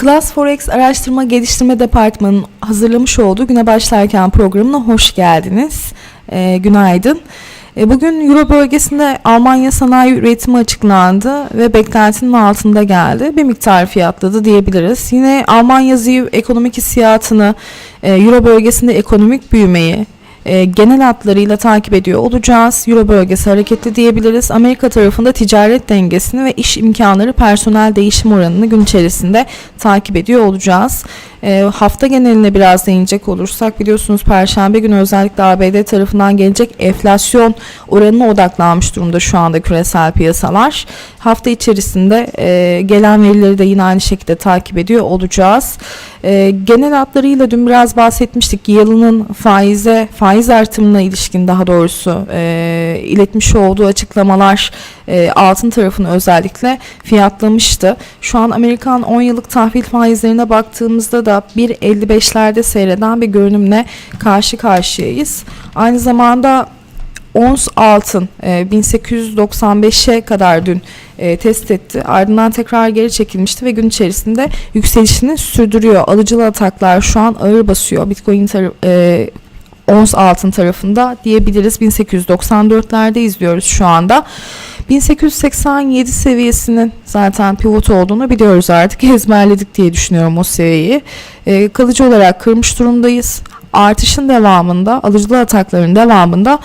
Class Forex Araştırma Geliştirme Departmanı'nın hazırlamış olduğu Güne Başlarken programına hoş geldiniz. Ee, günaydın. Ee, bugün Euro bölgesinde Almanya sanayi üretimi açıklandı ve beklentinin altında geldi. Bir miktar fiyatladı diyebiliriz. Yine Almanya ZİV ekonomik hissiyatını, e, Euro bölgesinde ekonomik büyümeyi, e, genel hatlarıyla takip ediyor olacağız. Euro bölgesi hareketli diyebiliriz. Amerika tarafında ticaret dengesini ve iş imkanları personel değişim oranını gün içerisinde takip ediyor olacağız. E, hafta geneline biraz değinecek olursak biliyorsunuz Perşembe günü özellikle ABD tarafından gelecek enflasyon oranına odaklanmış durumda şu anda küresel piyasalar. Hafta içerisinde e, gelen verileri de yine aynı şekilde takip ediyor olacağız. E, genel hatlarıyla dün biraz bahsetmiştik. Yılının faize, faiz artımına ilişkin daha doğrusu e, iletmiş olduğu açıklamalar e, altın tarafını özellikle fiyatlamıştı. Şu an Amerikan 10 yıllık tahvil faizlerine baktığımızda da 1.55'lerde seyreden bir görünümle karşı karşıyayız. Aynı zamanda ons altın e, 1895'e kadar dün e, test etti. Ardından tekrar geri çekilmişti ve gün içerisinde yükselişini sürdürüyor. Alıcılı ataklar şu an ağır basıyor. Bitcoin e, ons altın tarafında diyebiliriz. 1894'lerde izliyoruz şu anda. 1887 seviyesinin zaten pivot olduğunu biliyoruz artık. Ezberledik diye düşünüyorum o seviyeyi. E, kalıcı olarak kırmış durumdayız. Artışın devamında, alıcılı atakların devamında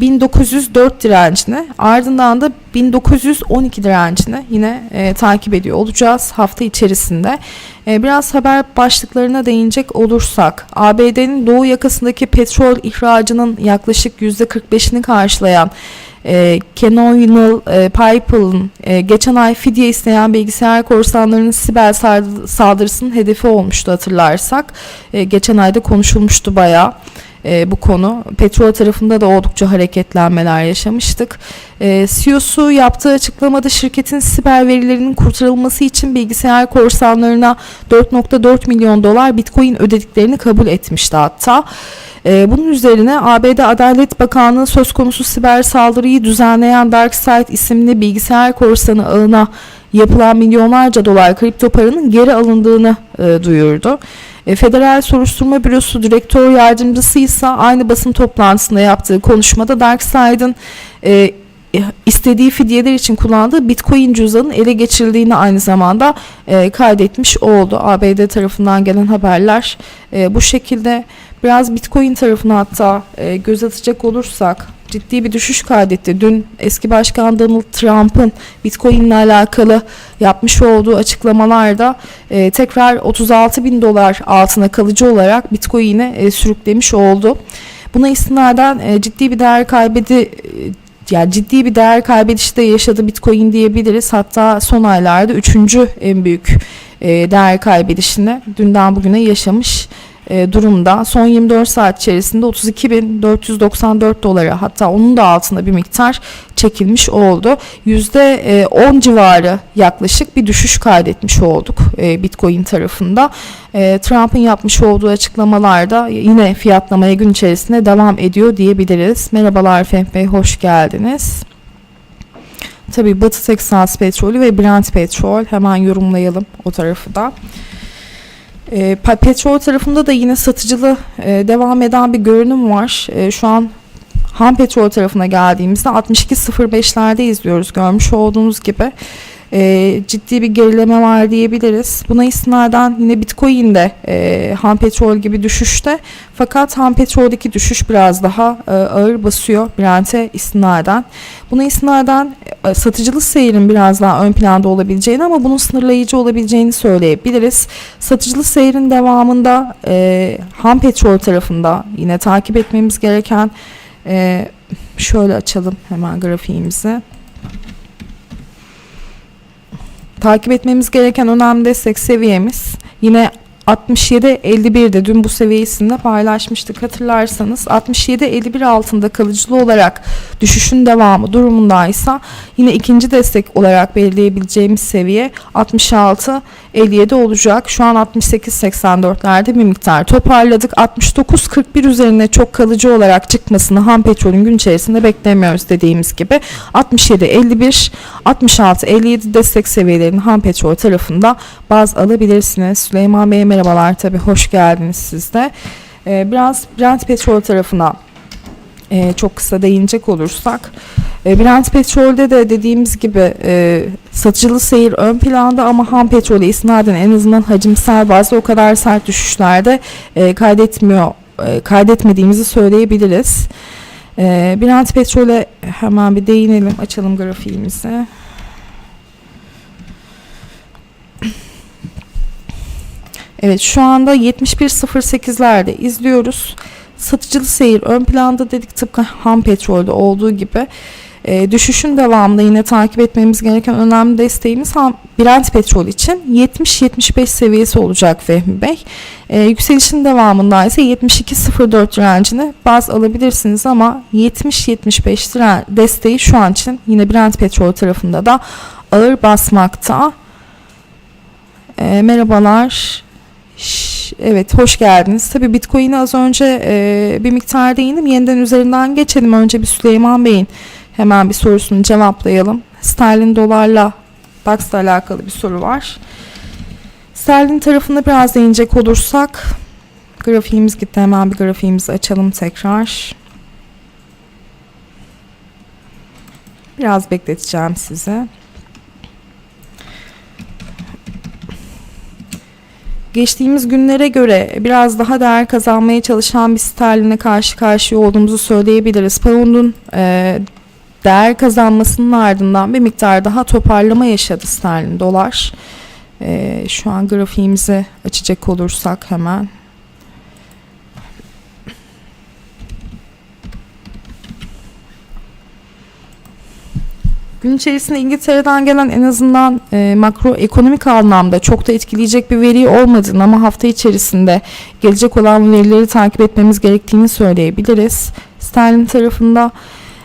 1904 direncini ardından da 1912 direncini yine e, takip ediyor olacağız hafta içerisinde. E, biraz haber başlıklarına değinecek olursak ABD'nin doğu yakasındaki petrol ihracının yaklaşık %45'ini karşılayan e, Canonical e, Pipeline e, geçen ay fidye isteyen bilgisayar korsanlarının siber sald- saldırısının hedefi olmuştu hatırlarsak. E, geçen ayda konuşulmuştu bayağı e, bu konu. Petrol tarafında da oldukça hareketlenmeler yaşamıştık. E, CEO'su yaptığı açıklamada şirketin siber verilerinin kurtarılması için bilgisayar korsanlarına 4.4 milyon dolar bitcoin ödediklerini kabul etmişti hatta. E, bunun üzerine ABD Adalet Bakanlığı söz konusu siber saldırıyı düzenleyen DarkSide isimli bilgisayar korsanı ağına yapılan milyonlarca dolar kripto paranın geri alındığını e, duyurdu. E, Federal Soruşturma Bürosu Direktör Yardımcısı ise aynı basın toplantısında yaptığı konuşmada DarkSide'ın e, istediği fidyeler için kullandığı Bitcoin cüzdanın ele geçirildiğini aynı zamanda e, kaydetmiş oldu. ABD tarafından gelen haberler e, bu şekilde biraz Bitcoin tarafına hatta e, göz atacak olursak ciddi bir düşüş kaydetti. Dün eski başkan Donald Trump'ın Bitcoin ile alakalı yapmış olduğu açıklamalarda e, tekrar 36 bin dolar altına kalıcı olarak Bitcoin'e e, sürüklemiş oldu. Buna istinaden e, ciddi bir değer kaybedi e, yani ciddi bir değer kaybedişi de yaşadı Bitcoin diyebiliriz. Hatta son aylarda üçüncü en büyük e, değer kaybedişini dünden bugüne yaşamış durumda. Son 24 saat içerisinde 32.494 dolara hatta onun da altında bir miktar çekilmiş oldu. %10 civarı yaklaşık bir düşüş kaydetmiş olduk e, Bitcoin tarafında. E, Trump'ın yapmış olduğu açıklamalarda yine fiyatlamaya gün içerisinde devam ediyor diyebiliriz. Merhabalar Fehmi Bey, hoş geldiniz. Tabii Batı Teksas petrolü ve Brent petrol hemen yorumlayalım o tarafı da. E, petrol tarafında da yine satıcılı e, devam eden bir görünüm var. E, şu an ham petrol tarafına geldiğimizde 62.05'lerde izliyoruz görmüş olduğunuz gibi. E, ciddi bir gerileme var diyebiliriz. Buna istinaden yine Bitcoin de e, ham petrol gibi düşüşte. Fakat ham petroldeki düşüş biraz daha e, ağır basıyor Brent'e istinaden. Buna istinaden satıcılı seyirin biraz daha ön planda olabileceğini ama bunun sınırlayıcı olabileceğini söyleyebiliriz. Satıcılı seyirin devamında e, ham petrol tarafında yine takip etmemiz gereken e, şöyle açalım hemen grafiğimizi. Takip etmemiz gereken önemli destek seviyemiz yine 67.51'de dün bu seviyesinde paylaşmıştık hatırlarsanız. 67.51 altında kalıcılı olarak düşüşün devamı durumundaysa yine ikinci destek olarak belirleyebileceğimiz seviye 66.57 olacak. Şu an 68.84'lerde bir miktar toparladık. 69.41 üzerine çok kalıcı olarak çıkmasını ham petrolün gün içerisinde beklemiyoruz dediğimiz gibi. 67.51 66.57 destek seviyelerini ham petrol tarafında baz alabilirsiniz. Süleyman Bey merhabalar tabii hoş geldiniz siz de. Ee, biraz Brent petrol tarafına e, çok kısa değinecek olursak e, Brent petrolde de dediğimiz gibi e, satıcılı seyir ön planda ama ham petrole isnaden en azından hacimsel bazda o kadar sert düşüşlerde e, kaydetmiyor e, kaydetmediğimizi söyleyebiliriz. E, Brent petrole hemen bir değinelim açalım grafiğimizi. Evet şu anda 71.08'lerde izliyoruz. Satıcılı seyir ön planda dedik tıpkı ham petrolde olduğu gibi. E, düşüşün devamında yine takip etmemiz gereken önemli desteğimiz ham, Brent petrol için 70-75 seviyesi olacak Fehmi Bey. E, yükselişin devamında ise 72.04 direncini baz alabilirsiniz ama 70-75 diren desteği şu an için yine Brent petrol tarafında da ağır basmakta. E, merhabalar. Evet, hoş geldiniz. Tabii Bitcoin'e az önce e, bir miktar değindim. Yeniden üzerinden geçelim. Önce bir Süleyman Bey'in hemen bir sorusunu cevaplayalım. Sterlin dolarla DAX'la alakalı bir soru var. Sterlin tarafında biraz değinecek olursak grafiğimiz gitti. Hemen bir grafiğimizi açalım tekrar. Biraz bekleteceğim size. Geçtiğimiz günlere göre biraz daha değer kazanmaya çalışan bir sterline karşı karşıya olduğumuzu söyleyebiliriz. Pound'un e, değer kazanmasının ardından bir miktar daha toparlama yaşadı sterlin dolar. E, şu an grafiğimizi açacak olursak hemen. Gün içerisinde İngiltere'den gelen en azından e, makroekonomik anlamda çok da etkileyecek bir veri olmadığını ama hafta içerisinde gelecek olan verileri takip etmemiz gerektiğini söyleyebiliriz. Sterlin tarafında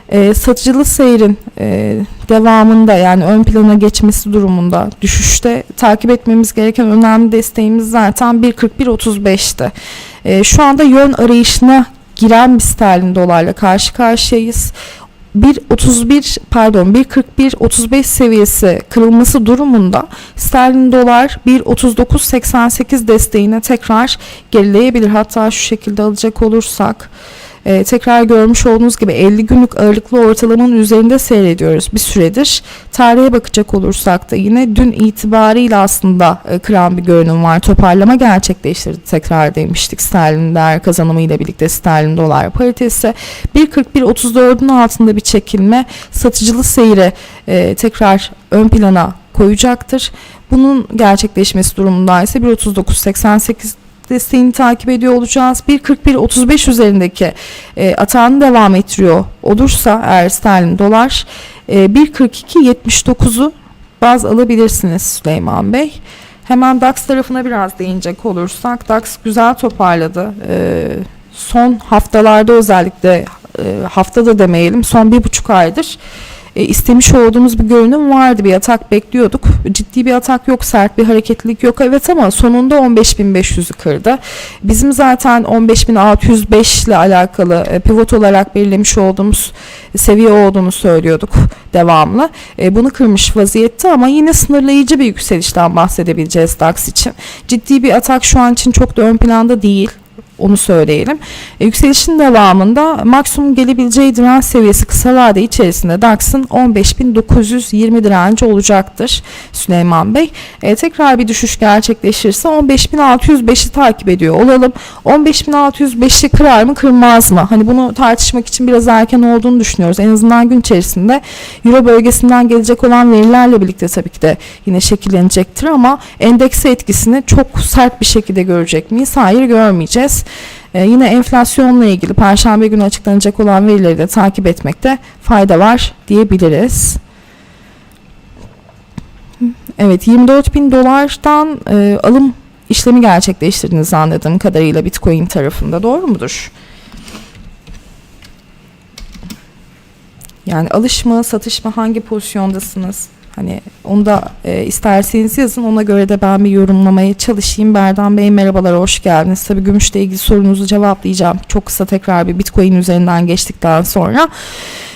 e, satıcılı seyrin e, devamında yani ön plana geçmesi durumunda düşüşte takip etmemiz gereken önemli desteğimiz zaten 1.41.35'ti. E, şu anda yön arayışına giren bir sterlin dolarla karşı karşıyayız. 1.31 pardon 1.41 35 seviyesi kırılması durumunda sterlin dolar 1.39.88 desteğine tekrar gerileyebilir. Hatta şu şekilde alacak olursak e, tekrar görmüş olduğunuz gibi 50 günlük ağırlıklı ortalamanın üzerinde seyrediyoruz bir süredir. Tarihe bakacak olursak da yine dün itibariyle aslında e, kıran bir görünüm var. Toparlama gerçekleştirdi tekrar demiştik sterlin değer kazanımı ile birlikte sterlin dolar paritesi 1.41.34'ün altında bir çekilme satıcılı seyri e, tekrar ön plana koyacaktır. Bunun gerçekleşmesi durumunda ise 1.39.88 desteğini takip ediyor olacağız. 1.41.35 üzerindeki e, atağını devam ettiriyor olursa eğer sterlin dolar e, 1.42.79'u baz alabilirsiniz Süleyman Bey. Hemen DAX tarafına biraz değinecek olursak DAX güzel toparladı. E, son haftalarda özellikle e, haftada demeyelim son bir buçuk aydır e, istemiş olduğumuz bir görünüm vardı. Bir atak bekliyorduk. Ciddi bir atak yok, sert bir hareketlilik yok. Evet ama sonunda 15.500'ü kırdı. Bizim zaten 15.605 ile alakalı e, pivot olarak belirlemiş olduğumuz seviye olduğunu söylüyorduk devamlı. E, bunu kırmış vaziyette ama yine sınırlayıcı bir yükselişten bahsedebileceğiz DAX için. Ciddi bir atak şu an için çok da ön planda değil onu söyleyelim. E, yükselişin devamında maksimum gelebileceği direnç seviyesi kısa vade içerisinde DAX'ın 15.920 direnci olacaktır Süleyman Bey. E, tekrar bir düşüş gerçekleşirse 15.605'i takip ediyor olalım. 15.605'i kırar mı kırmaz mı? Hani bunu tartışmak için biraz erken olduğunu düşünüyoruz. En azından gün içerisinde Euro bölgesinden gelecek olan verilerle birlikte tabii ki de yine şekillenecektir ama endekse etkisini çok sert bir şekilde görecek miyiz? Hayır görmeyeceğiz. Ee, yine enflasyonla ilgili Perşembe günü açıklanacak olan verileri de takip etmekte fayda var diyebiliriz. Evet 24 bin dolardan e, alım işlemi gerçekleştirdiniz anladığım kadarıyla Bitcoin tarafında doğru mudur? Yani alış mı satış mı hangi pozisyondasınız? Hani onu da e, isterseniz yazın ona göre de ben bir yorumlamaya çalışayım. Berdan Bey merhabalar hoş geldiniz. Tabii gümüşle ilgili sorunuzu cevaplayacağım. Çok kısa tekrar bir Bitcoin üzerinden geçtikten sonra.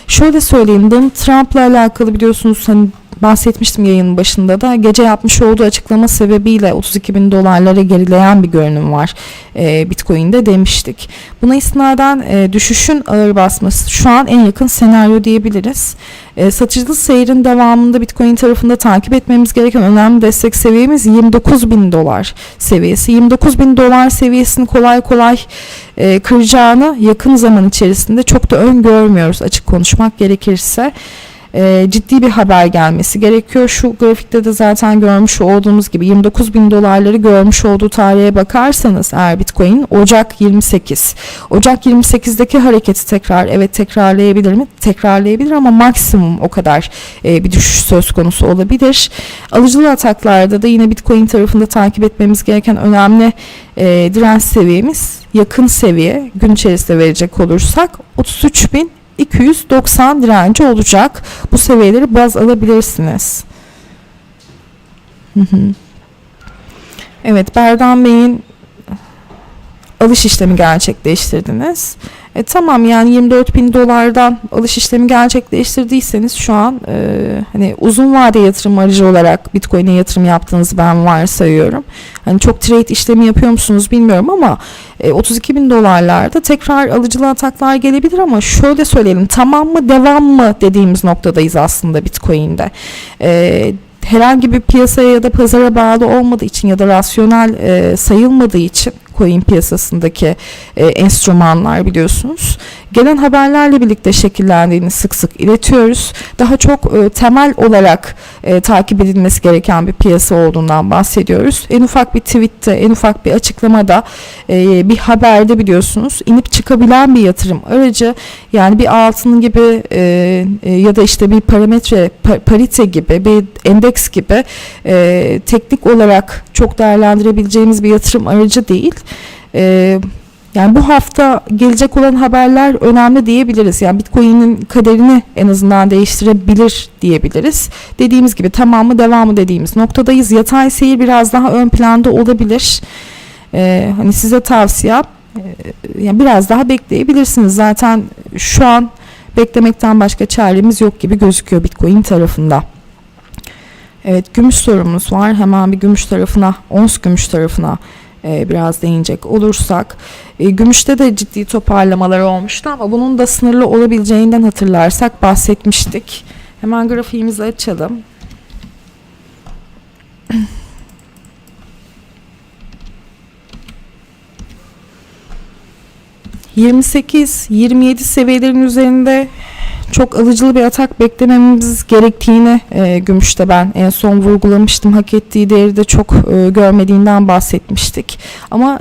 Şöyle söyleyeyim Donald Trump'la alakalı biliyorsunuz hani bahsetmiştim yayının başında da gece yapmış olduğu açıklama sebebiyle 32 bin dolarlara gerileyen bir görünüm var e, Bitcoin'de demiştik. Buna istinaden e, düşüşün ağır basması şu an en yakın senaryo diyebiliriz. E, satıcılı seyrin devamında Bitcoin tarafında takip etmemiz gereken önemli destek seviyemiz 29 bin dolar seviyesi. 29 bin dolar seviyesini kolay kolay e, kıracağını yakın zaman içerisinde çok da öngörmüyoruz açık konuşmak gerekirse e, ciddi bir haber gelmesi gerekiyor. Şu grafikte de zaten görmüş olduğumuz gibi 29 bin dolarları görmüş olduğu tarihe bakarsanız eğer Bitcoin Ocak 28. Ocak 28'deki hareketi tekrar evet tekrarlayabilir mi? Tekrarlayabilir ama maksimum o kadar e, bir düşüş söz konusu olabilir. Alıcılı ataklarda da yine Bitcoin tarafında takip etmemiz gereken önemli e, direnç seviyemiz yakın seviye gün içerisinde verecek olursak 33 bin 290 direnci olacak. Bu seviyeleri baz alabilirsiniz. Evet Berdan Bey'in alış işlemi gerçekleştirdiniz. E, tamam yani 24 bin dolardan alış işlemi gerçekleştirdiyseniz şu an e, hani uzun vade yatırım aracı olarak Bitcoin'e yatırım yaptığınızı ben varsayıyorum. Hani çok trade işlemi yapıyor musunuz bilmiyorum ama e, 32 bin dolarlarda tekrar alıcılı ataklar gelebilir ama şöyle söyleyelim tamam mı devam mı dediğimiz noktadayız aslında Bitcoin'de. E, herhangi bir piyasaya ya da pazara bağlı olmadığı için ya da rasyonel e, sayılmadığı için coin piyasasındaki e, enstrümanlar biliyorsunuz. Gelen haberlerle birlikte şekillendiğini sık sık iletiyoruz. Daha çok e, temel olarak e, takip edilmesi gereken bir piyasa olduğundan bahsediyoruz. En ufak bir tweette, en ufak bir açıklamada, e, bir haberde biliyorsunuz inip çıkabilen bir yatırım aracı. Yani bir altın gibi e, e, ya da işte bir parametre, pa- parite gibi, bir endeks gibi e, teknik olarak çok değerlendirebileceğimiz bir yatırım aracı değil. E, yani bu hafta gelecek olan haberler önemli diyebiliriz. Yani Bitcoin'in kaderini en azından değiştirebilir diyebiliriz. Dediğimiz gibi tamamı devamı dediğimiz noktadayız. Yatay seyir biraz daha ön planda olabilir. Ee, hani size tavsiyem e, yani biraz daha bekleyebilirsiniz. Zaten şu an beklemekten başka çaremiz yok gibi gözüküyor Bitcoin tarafında. Evet gümüş sorumuz var. Hemen bir gümüş tarafına, ons gümüş tarafına biraz değinecek olursak. E, gümüşte de ciddi toparlamalar olmuştu ama bunun da sınırlı olabileceğinden hatırlarsak bahsetmiştik. Hemen grafiğimizi açalım. ...28-27 seviyelerin üzerinde çok alıcılı bir atak beklememiz gerektiğini e, Gümüş'te ben en son vurgulamıştım. Hak ettiği değeri de çok e, görmediğinden bahsetmiştik. Ama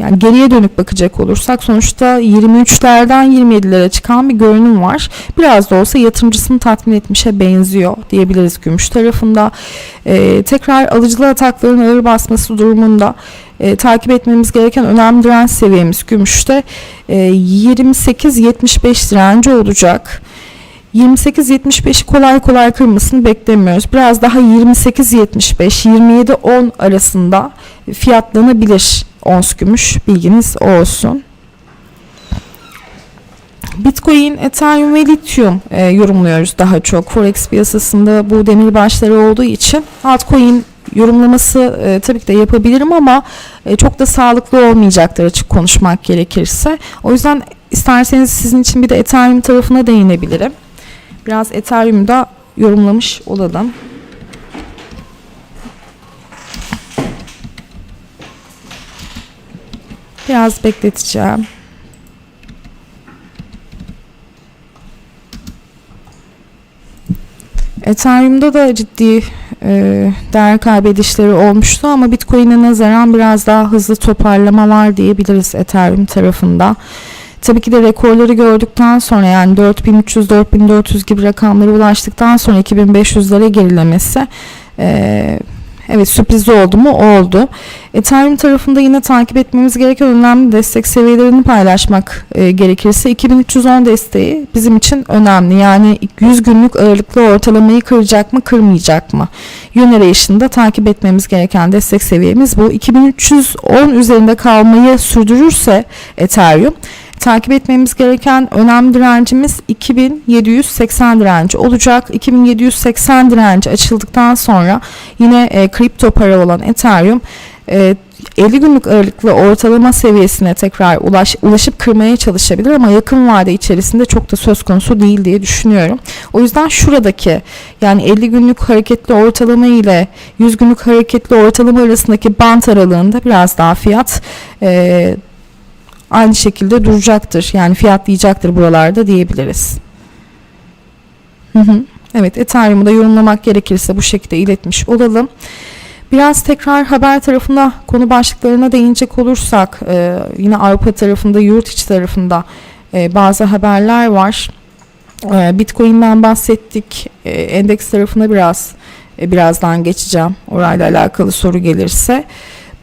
yani geriye dönük bakacak olursak sonuçta 23'lerden 27'lere çıkan bir görünüm var. Biraz da olsa yatırımcısını tatmin etmişe benziyor diyebiliriz Gümüş tarafında. E, tekrar alıcılı atakların ağır basması durumunda e, takip etmemiz gereken önemli direnç seviyemiz Gümüş'te e, 28-75 direnci olacak. 28-75'i kolay kolay kırmasını beklemiyoruz. Biraz daha 28-75, 27-10 arasında fiyatlanabilir ons gümüş. Bilginiz olsun. Bitcoin, Ethereum ve Lithium e, yorumluyoruz daha çok. Forex piyasasında bu demirbaşları olduğu için altcoin yorumlaması e, tabii ki de yapabilirim ama e, çok da sağlıklı olmayacaktır açık konuşmak gerekirse. O yüzden isterseniz sizin için bir de Ethereum tarafına değinebilirim. Biraz Ethereum'da yorumlamış olalım. Biraz bekleteceğim. Ethereum'da da ciddi e, değer kaybedişleri olmuştu ama Bitcoin'e nazaran biraz daha hızlı toparlama var diyebiliriz Ethereum tarafında. Tabii ki de rekorları gördükten sonra yani 4300-4400 gibi rakamlara ulaştıktan sonra 2500'lere gerilemesi e, evet sürpriz oldu mu? Oldu. Ethereum tarafında yine takip etmemiz gereken önemli destek seviyelerini paylaşmak e, gerekirse 2310 desteği bizim için önemli. Yani 100 günlük ağırlıklı ortalamayı kıracak mı kırmayacak mı? Yön arayışında takip etmemiz gereken destek seviyemiz bu. 2310 üzerinde kalmayı sürdürürse Ethereum takip etmemiz gereken önemli direncimiz 2780 direnci olacak. 2780 direnci açıldıktan sonra yine e, kripto para olan Ethereum e, 50 günlük ağırlıklı ortalama seviyesine tekrar ulaş, ulaşıp kırmaya çalışabilir ama yakın vade içerisinde çok da söz konusu değil diye düşünüyorum. O yüzden şuradaki yani 50 günlük hareketli ortalama ile 100 günlük hareketli ortalama arasındaki bant aralığında biraz daha fiyat e, aynı şekilde duracaktır. Yani fiyatlayacaktır buralarda diyebiliriz. Hı hı. Evet Ethereum'u da yorumlamak gerekirse bu şekilde iletmiş olalım. Biraz tekrar haber tarafında konu başlıklarına değinecek olursak e, yine Avrupa tarafında yurt içi tarafında e, bazı haberler var. E, Bitcoin'den bahsettik. E, endeks tarafına biraz e, birazdan geçeceğim. Orayla alakalı soru gelirse.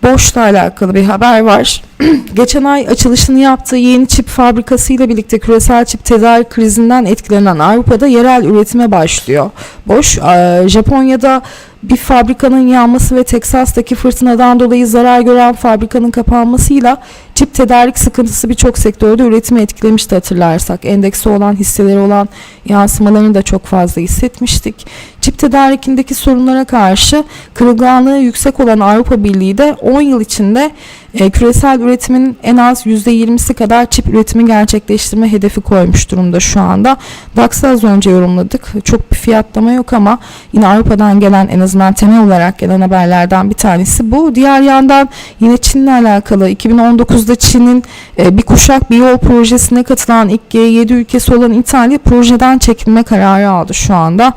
Boş'la alakalı bir haber var. Geçen ay açılışını yaptığı yeni çip fabrikası ile birlikte küresel çip tedarik krizinden etkilenen Avrupa'da yerel üretime başlıyor. Boş, Japonya'da bir fabrikanın yanması ve Teksas'taki fırtınadan dolayı zarar gören fabrikanın kapanmasıyla çip tedarik sıkıntısı birçok sektörde üretimi etkilemişti hatırlarsak. Endeksi olan hisseleri olan yansımalarını da çok fazla hissetmiştik. Çip tedarikindeki sorunlara karşı kırılganlığı yüksek olan Avrupa Birliği de 10 yıl içinde e, küresel üretimin en az %20'si kadar çip üretimi gerçekleştirme hedefi koymuş durumda şu anda. DAX'ı az önce yorumladık. Çok bir fiyatlama yok ama yine Avrupa'dan gelen en azından temel olarak gelen haberlerden bir tanesi bu. Diğer yandan yine Çin'le alakalı 2019'da Çin'in e, bir kuşak bir yol projesine katılan ilk G7 ülkesi olan İtalya projeden çekilme kararı aldı şu anda.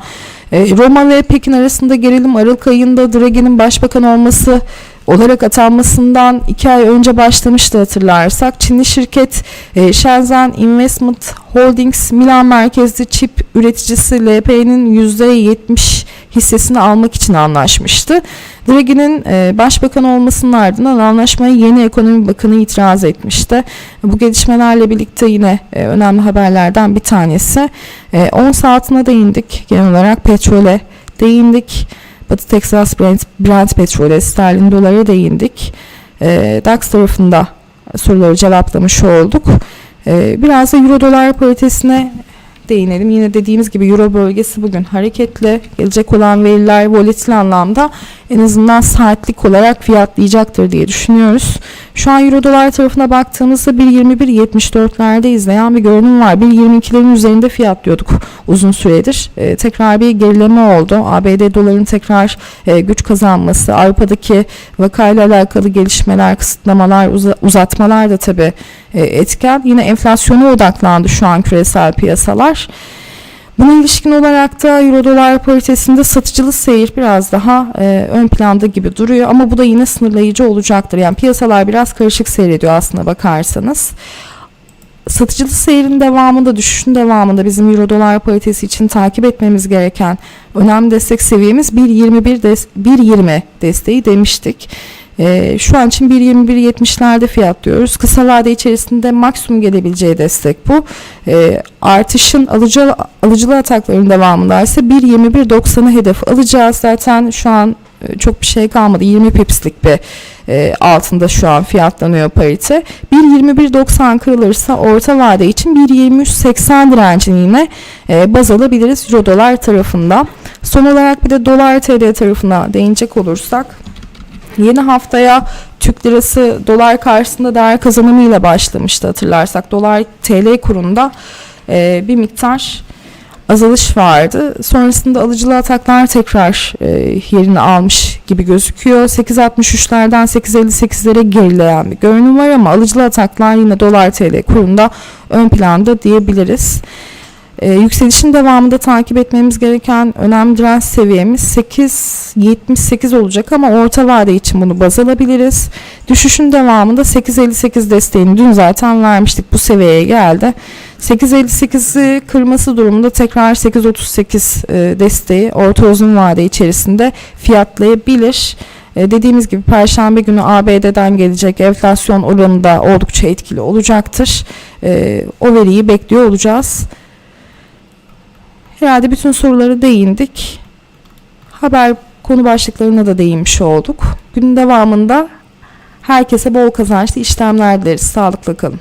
E, Roma ve Pekin arasında gerilim Aralık ayında Draghi'nin başbakan olması olarak atanmasından iki ay önce başlamıştı hatırlarsak. Çinli şirket e, Shenzhen Investment Holdings Milan merkezli çip üreticisi LP'nin %70 hissesini almak için anlaşmıştı. Draghi'nin e, başbakan olmasının ardından anlaşmaya yeni ekonomi bakanı itiraz etmişti. Bu gelişmelerle birlikte yine e, önemli haberlerden bir tanesi. E, 10 saatine değindik genel olarak petrole değindik. Batı Texas Brent, Brent petrolü, sterlin dolara değindik. E, DAX tarafında soruları cevaplamış olduk. E, biraz da Euro dolar paritesine değinelim. Yine dediğimiz gibi Euro bölgesi bugün hareketli. Gelecek olan veriler volatil anlamda en azından saatlik olarak fiyatlayacaktır diye düşünüyoruz. Şu an Euro dolar tarafına baktığımızda 1.21.74'lerde izleyen bir görünüm var. 1.22'lerin üzerinde fiyatlıyorduk uzun süredir. Ee, tekrar bir gerileme oldu. ABD doların tekrar e, güç kazanması, Avrupa'daki vakayla alakalı gelişmeler, kısıtlamalar, uza- uzatmalar da tabii e, etken. Yine enflasyona odaklandı şu an küresel piyasalar. Buna ilişkin olarak da Euro dolar paritesinde satıcılı seyir biraz daha e, ön planda gibi duruyor ama bu da yine sınırlayıcı olacaktır. Yani piyasalar biraz karışık seyrediyor aslına bakarsanız. Satıcılı seyrin devamında, düşüşün devamında bizim Euro dolar paritesi için takip etmemiz gereken önemli destek seviyemiz 1.21 des 1.20 desteği demiştik. Ee, şu an için 1.21.70'lerde fiyatlıyoruz. Kısa vade içerisinde maksimum gelebileceği destek bu. Ee, artışın alıcı alıcılı atakların devamında ise 1.21.90'ı hedef alacağız. Zaten şu an e, çok bir şey kalmadı. 20 pipslik bir e, altında şu an fiyatlanıyor parite. 1.21.90 kırılırsa orta vade için 1.23.80 direncini yine e, baz alabiliriz Euro dolar tarafında. Son olarak bir de dolar TL tarafına değinecek olursak Yeni haftaya Türk lirası dolar karşısında değer kazanımıyla başlamıştı hatırlarsak. Dolar TL kurunda e, bir miktar azalış vardı. Sonrasında alıcılı ataklar tekrar e, yerini almış gibi gözüküyor. 8.63'lerden 8.58'lere gerileyen bir görünüm var ama alıcılı ataklar yine dolar TL kurunda ön planda diyebiliriz. Ee, yükselişin devamında takip etmemiz gereken önemli direnç seviyemiz 8.78 olacak ama orta vade için bunu baz alabiliriz. Düşüşün devamında 8.58 desteğini dün zaten vermiştik bu seviyeye geldi. 8.58'i kırması durumunda tekrar 8.38 e, desteği orta uzun vade içerisinde fiyatlayabilir. E, dediğimiz gibi Perşembe günü ABD'den gelecek enflasyon oranı da oldukça etkili olacaktır. E, o veriyi bekliyor olacağız. Herhalde bütün sorulara değindik. Haber konu başlıklarına da değinmiş olduk. Günün devamında herkese bol kazançlı işlemler dileriz. Sağlıkla kalın.